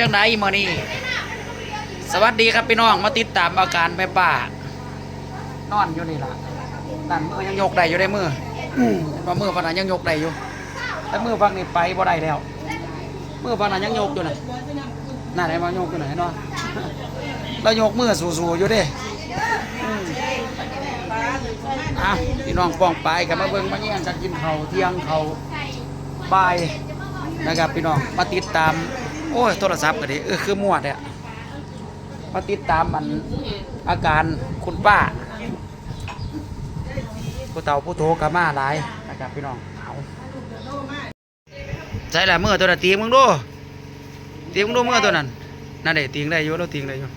จังไดมื้อนี้สวัสดีครับพี่น้องมาติดตามอาการแม่ป้านอนอยู่นี่ล่ะนั่นมือยังยกได้อยู่ได้มืออืมเห็นว่ามือฝั่งนั้นยังยกได้อยู่แต่มือฝั่งนี้ไปบ่ได้แล้ว มือฝั่งนั้นยังยกอยู่น่ะน่าได้มายกอยู่ไหนเนาะเรายกมือสู้ๆอยู่ด้อืมอะพี่น้องป้องไปกันมาเบิ่งมาแย่งกันกินเขาเที่ยงเขาวบ่ายนะครับพี่น้องมาติดตาม โอ้ยโทรศัพท์ก็ดิเออคือมั่วเนี่ยมาติดตามมันอาการคุณป้า ผู้เฒ่าผู้โทกามาหลายนะครับพี่น้องเอาใช่ละเมื่อตัวนั้นตีมึงดูตีมึงดูเมื่อตัวนั้นนั่นเด็ตีงได้อยู่เราตีงได้อยู่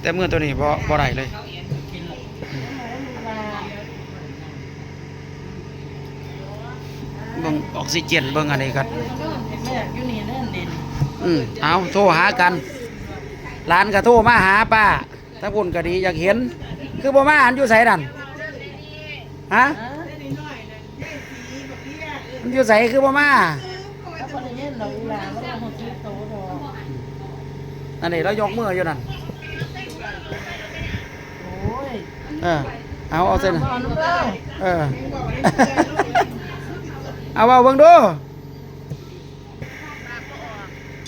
แต่เมื่อตัวนี้บ่บ่ได้เลยเบิ่งออกซิเจนเบิ่งอะไรกันแม่อยู่นี่นั่นเด่น อืมเอาโทรหากันร้านก็โทรมาหาป้าถ้าพุ่นก็ดีอยากเห็น คือบ่มาหันอยู่ไสนั่นฮะมันอยู่ไสคือบ่มาถ้าคนเย็นเราอีหลาไม่ต้องหัวคิดโตดอกอันนี้เรายกมืออยู่นั่นโอ้ยเออเอาเอาเส้นนอนเปล่าเออเอาเอาเบิ่งดู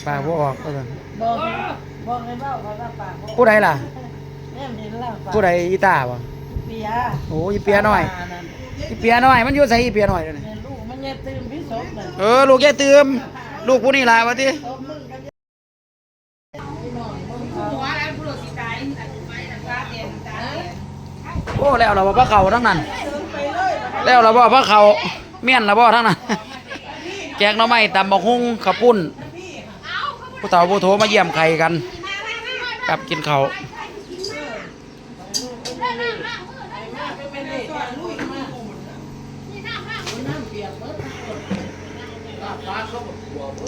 ปากบ่ออกเอาเถอะบอกบอกให้เบ้าเขาว่าปากบอกผู้ใดล่ะแม่เห็นแล้วปากผู้ใดอีตาบ่เปียโอ้อีเปียน้อยปากนั่นอีเปียน้อย มันอยู่ไสอีเปียน้อยเดี๋ยวนี้แม่ลูกมันเย็บตื่นพี่ศพนั่นเออลูกแกเติม ลูกผู้นี้ล่ะว่าติศพมึงก็เย็บพี่น้องมึงเขาโอ้แล้วเราบ่พระเขาทั้งนั้นแล้วเราบ่พระเขาเมียนเราบ่ทั้งนั้นแกงหน่อไม้ตำบักหุ่งข้าวปุ้น ผู้เฒ่าผู้โทมาเยี่ยมไข่กันกับกินเขา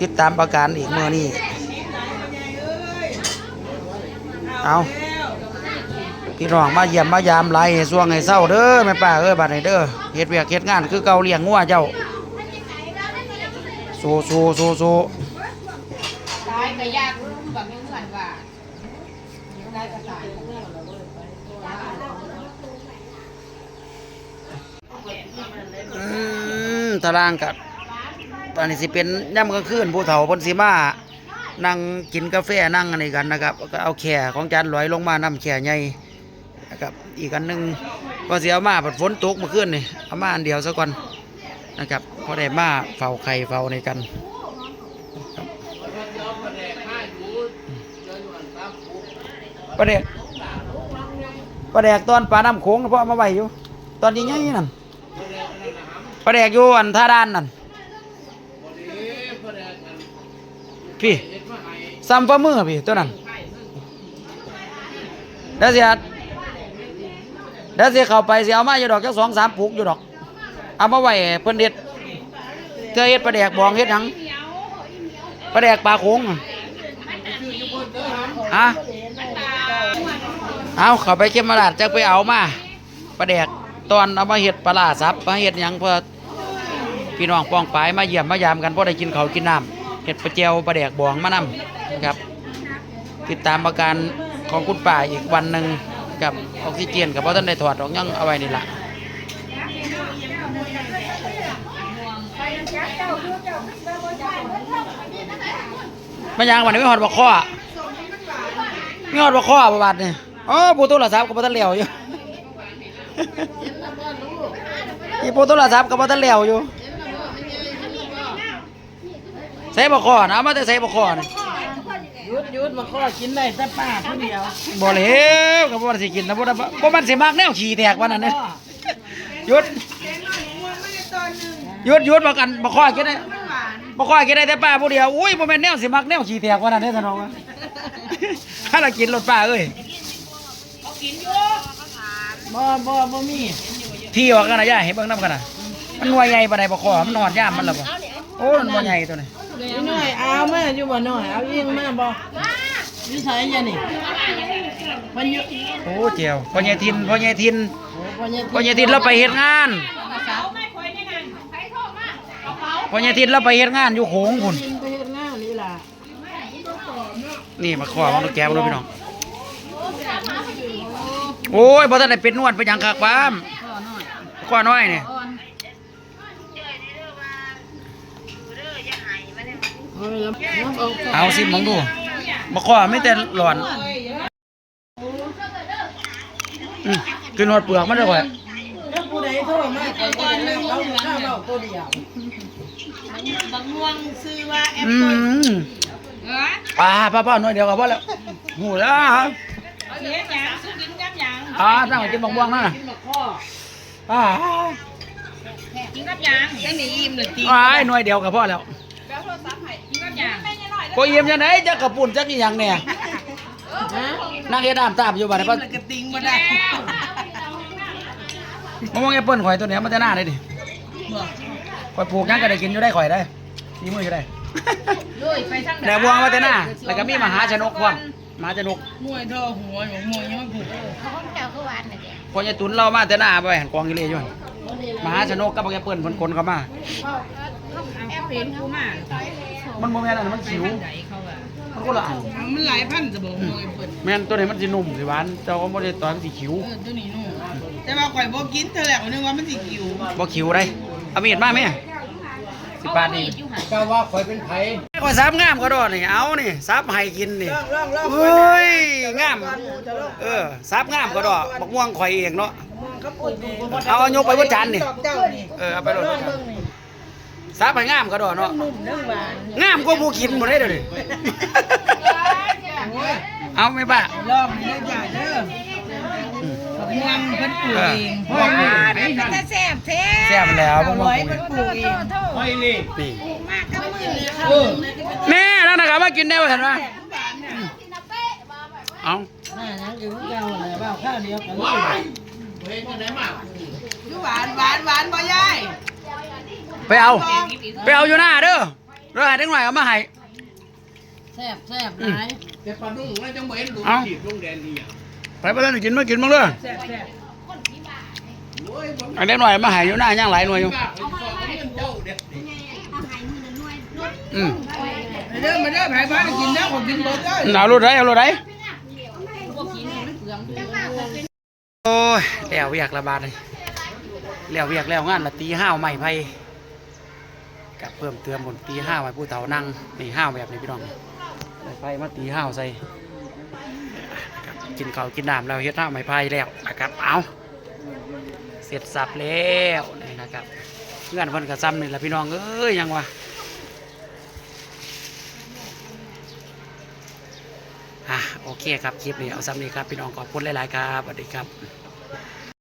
ติดตามประการอีกเมื่อนี้เอาพี่น้องมาเยี่ยมมายามไหลให้ช่วงให้เศร้าเด้อแม่ป้าเอ้ยบัดนี้เด้อเฮ็ดเวียกเฮ็ดงานคือเก่าเลี้ยงงัวเจ้าสู้สู้สู้สู้ ตายก็ยากแบบไม่เหมือนว่า ตายก็ตายอืมตารางกับตอนนี้สิเป็นย่ำกลางคืนผู้เฒ่าพนสิมานั่งกินกาแฟนั่งอะไรกันนะครับก็เอาแข่ของจานลอยลงมานำแข่ใหญ่นะครับอีกอันหนึงก็สิเอามาบัดฝนตกมื่อคืนนี่เอามาอันเดียวซะก่อนนะครับพอได้มาเฝ้าไข่เฝ้าในกันครับ ประเด็กประเด็กตอนปลาน้ำโขงเพราะเอามาไว้อยู่ ตอนนี้ยังนั่นประเด็กอยู่อันท่าด้านนั่นพี่ซ้ำฝ่ามือพี่ตัวนั้นเดี๋ยวเสียเดี๋ยวเสียเข้าไปเสียเอามาอยู่ดอกจักสองสามปุกอยู่ดอก เอามาไว้ให้เพิ่นเด็ดเธอเฮ็ดประเด็กบองเฮ็ดหยังประเด็กปลาโขงอะฮะ เอาเขาไปเก็บมาลาดจักไปเอามาประเด็กตอนเอามาเฮ็ดปลาร้าซับมาเฮ็ดหยังเพื่อพี่น้องป้องปายมาเยี่ยมมายามกันเพราะได้กินเขาวกินน้ำเฮ็ดปลาแจวปลาแดกบองมานำนะครับ ติดตามอาการของคุณป่าอีกวันหนึ่งกับออกซิเจนกับเพราะท่านได้ถอดออกยังเอาไว้นี่ละมันยังวันนี้ไม่หอดบอกข้อไม่หอดบอกข้อประวัตินี่ อ๋อปูโทรศัพท์กับพ่ท่านเหลียวอยู่อีปูโทรศัพท์กับพ่ท่านเหลียวอยู่ใส่บอกข้อนะเอามาแต่ใส่บอกข้อนี่หยุดหยุดมาข้อกินได้แต่ป้าผู้เดียวบ่เลวก็บ่มันสิกินนะบ่ได้บ่มันสิมักแนวขี้แตกวันนั้นเด้หยุดหยุดหยุดบ่กันบ่ค่อยกินได้บ่ค่อยกินได้แต่ป้าผู้เดียวอุ้ยบ่แม่นแนวสิมักแนวขี้แตกวันนั้นเด้อท่านน้องอะถ้าเรากินรถป้าเอ้ย บ่บ่บ่มีที่ออกกันนะย่าให้เบิ่งนํกันน่ะมันหน่วยใหญ่ปานใดบ่คอมันนอนย่ามมันล่ะบ่โอ้มันบ่ใหญ่ตัวนี้พี่น้อยเอามาอยู่บ่น้อยเอายิงมาบ่วิสัยยะนี่มันอยู่โอ้เจียวพ่อใหญ่ทินพ่อใหญ่ทินโอ้พ่อใหญ่พ่อใหญ่ทินเราไปเฮ็ดงานพ่อใหญ่ทินเราไปเฮ็ดงานอยู่โขงพุ่นกินไปเฮ็ดงานนี่ล่ะนี่มาขอมาลูกแก้วด้วยพี่น้อง โอ้ยพอท่านได้เป็นนวดไปหยังคักบ้ามขอน้อยนี่เอาแล้วน้องเอาก่อนเอาสิมองดูมาขอไม่แต่หลอนอืมกินหอดเปลือกมันได้ก่อยถ้าผู้ใดโทษมาก่อนก่อนเลยเอาข้าวเราตัวเดียวบางม่วงซื้อว่าแอปอืมเอออ่าป้าป้าหน่อยเดียวกับพ่อแล้วหูแล้วครับ เสียหยังซื้อกินกับหยัง อ่าตั้งแต่กินบางบวงนั่นน่ะกินบักข้ออ่ากินกับหยังยังมีอิ่มเลยตีอ้ายหน่อยเดียวกับพ่อแล้วกินกับหยังก็เยี่ยมยังไงจะกระปุ่นจักอีหยังเนี่ยฮะนั่งเฮ็ดน้ำตามอยู่บ้านนี่ป้าแล้วก็ติงบ่ได้มะม่วงแอปเปิ้ลข่อยตัวเนี้ยมันจะหน้าได้ดิข่อยปลูกหยังก็ได้กินอยู่ได้ข่อยได้มีมืออยู่ได้ด้วยไปทางแต่บวงมาแต่หน้าแล้วก็มีมหาชนกพร้อม มหาชนกมวยท่อหัวของมวยยังไม่ผูกเขาของเจ้าคือหวานน่ะเด้พอยายตุนเรามาแต่หน้าไปหันกองกิเลสอยู่หั่นมหาชนกกับบักแอปเปิ้ลเพิ่นคนเข้ามา แอปเป็นกูมามันบ่แม่นอันนั้นมันขิว ไหนเขาอะมันคนละอันมันหลายพันจะบอกมวยเปิดแม่นตัวนี้มันสินุ่มสิหวานแต่ว่าบ่ได้ตอนสิขิวเออตัวนี้นู่นแต่ว่าข่อยบ่กินเท่าแล้วนึกว่ามันสิกิวบ่ขิวได้เอามีดมาแม่ สิบบาทนี่อยู่หันก็ว่าข่อยเป็นไผข่อยซับงามก็ดอนี่เอานี่ซับให้กินนี่ลองลองลองเฮ้ยงามจะลองเออซับงามก็ดอกบักม่วงข่อยเองเนาะเขาปลูกดีเอาเอายกไปบนจานนี่เจ้านี่เออเอาไปโหลดบนจานซับให้งามก็ดอกเนาะนุ่มนึ่งหวานงามกว่าผู้กินบ่ได้เด้อนี่เอาไหม่ป้าลองนี่ได้จ่ายเด้อบัก ม่วงเพิ่นปลูกเองเออเป็นแต่แซ่บแท้แซ่บแล้วบักม่วงร้อยปลูเพิ่กนเองปลูกเองนี่มากกับมือเออแม่นั่นนะครับมากินได้บ่เห็นป่ะเอาน่านังอยู่เก่าอะไรบ้าข้าวเดียวกันเลยอยู่หวานหวานหวานบ่ยายไปเอาไปเอาอยู่หน้าเด้อเด้อให้เด็กหน่อยเอามาให้แซ่บแซ่บหลายเอาไป ไปแล้วกินมากินบ้างเด้อแซ่บแซ่บให้เด็กหน่อยเอามาให้อยู่หน้าย่างหลายหน่วยอยู่อืมมาเด้อมาเด้อไผบ้านกินแล้วผมกินเบิดเด้อเอารถได้เอารถได้โอ้ยแล้วเวียกระบาดเลยแล้วเวียกแล้วงานละตีห้าวใหม่ไผกับเพิ่มเติมบนตีห้าวไว้ผู้เฒ่านั่งนี่ห้าวแบบนี้พี่น้องไม้ไผมาตีห้าวใส่นะครับ กินข้าวกินน้ำแล้วเฮ็ดห้าวไม้ไผแล้วนะครับเอาเสร็จสับแล้วนี่นะครับเงื่อนฝนกระซ้ำนี่แหละพี่น้องเอ้ยยังวะอะโอเคครับคลิปนี้เอาซ้ำนี้ครับพี่น้องขอบคุณหลาย ๆ ครับสวัสดีครับ